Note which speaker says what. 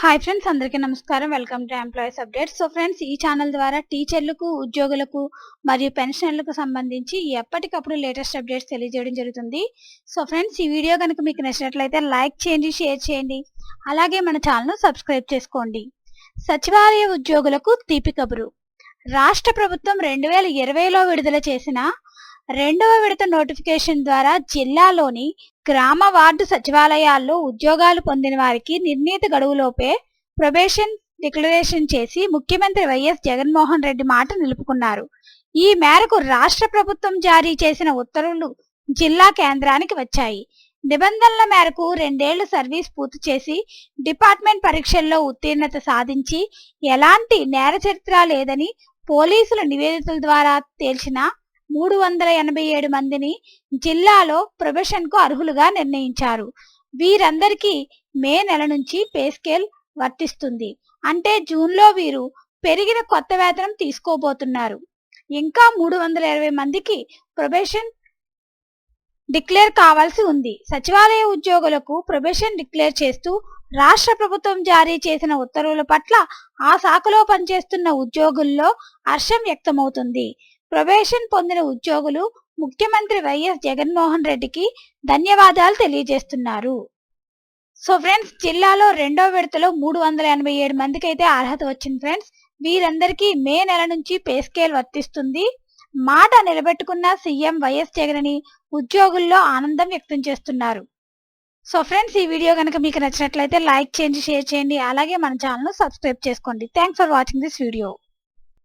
Speaker 1: Hi friends అందరికీ నమస్కారం. Welcome to employees update so friends ఈ ఛానల్ ద్వారా టీచర్లకు ఉద్యోగులకు మరియు పెన్షనర్లకు సంబంధించి ఎప్పటికప్పుడు లేటెస్ట్ అప్డేట్స్ తెలియజేయడం జరుగుతుంది. సో ఫ్రెండ్స్ ఈ వీడియో కనుక మీకు నచ్చినట్లయితే లైక్ చేయండి షేర్ చేయండి. అలాగే మన ఛానల్ను సబ్స్క్రైబ్ చేసుకోండి. సచివాలయ ఉద్యోగులకు తీపి కబురు. రాష్ట్ర ప్రభుత్వం రెండు వేల ఇరవైలో విడుదల చేసిన రెండవ విడత నోటిఫికేషన్ ద్వారా జిల్లాలోని గ్రామ వార్డు సచివాలయాల్లో ఉద్యోగాలు పొందిన వారికి నిర్ణీత గడువులోపే ప్రొబేషన్ డిక్లరేషన్ చేసి ముఖ్యమంత్రి వైఎస్ జగన్మోహన్ రెడ్డి మాట నిలుపుకున్నారు. ఈ మేరకు రాష్ట్ర ప్రభుత్వం జారీ చేసిన ఉత్తర్వులు జిల్లా కేంద్రానికి వచ్చాయి. నిబంధనల మేరకు రెండేళ్ళు సర్వీస్ పూర్తి చేసి డిపార్ట్మెంట్ పరీక్షల్లో ఉత్తీర్ణత సాధించి ఎలాంటి నేర చరిత్ర లేదని పోలీసుల నివేదికల ద్వారా తేల్చిన మూడు వందల ఎనభై ఏడు మందిని జిల్లాలో ప్రొబేషన్కు అర్హులుగా నిర్ణయించారు. వీరందరికీ మే నెల నుంచి పే స్కేల్ వర్తిస్తుంది. అంటే జూన్లో వీరు పెరిగిన కొత్త వేతనం తీసుకోబోతున్నారు. ఇంకా మూడు వందల ఇరవై మందికి ప్రొబేషన్ డిక్లేర్ కావాల్సి ఉంది. సచివాలయ ఉద్యోగులకు ప్రొబేషన్ డిక్లేర్ చేస్తూ రాష్ట్ర ప్రభుత్వం జారీ చేసిన ఉత్తర్వుల పట్ల ఆ శాఖలో పనిచేస్తున్న ఉద్యోగుల్లో హర్షం వ్యక్తమవుతుంది. ప్రొబేషన్ పొందిన ఉద్యోగులు ముఖ్యమంత్రి వైఎస్ జగన్మోహన్ రెడ్డికి ధన్యవాదాలు తెలియజేస్తున్నారు. సో ఫ్రెండ్స్ జిల్లాలో రెండో విడతలో మూడు వందల ఎనభై ఏడు మందికి అయితే అర్హత వచ్చింది ఫ్రెండ్స్. వీరందరికీ మే నెల నుంచి పే స్కేల్ వర్తిస్తుంది. మాట నిలబెట్టుకున్న సీఎం వైఎస్ జగన్ అని ఉద్యోగుల్లో ఆనందం వ్యక్తం చేస్తున్నారు. సో ఫ్రెండ్స్ ఈ వీడియో కనుక మీకు నచ్చినట్లయితే లైక్ చేయండి షేర్ చేయండి. అలాగే మన ఛానల్ సబ్స్క్రైబ్ చేసుకోండి. Thanks for watching this video.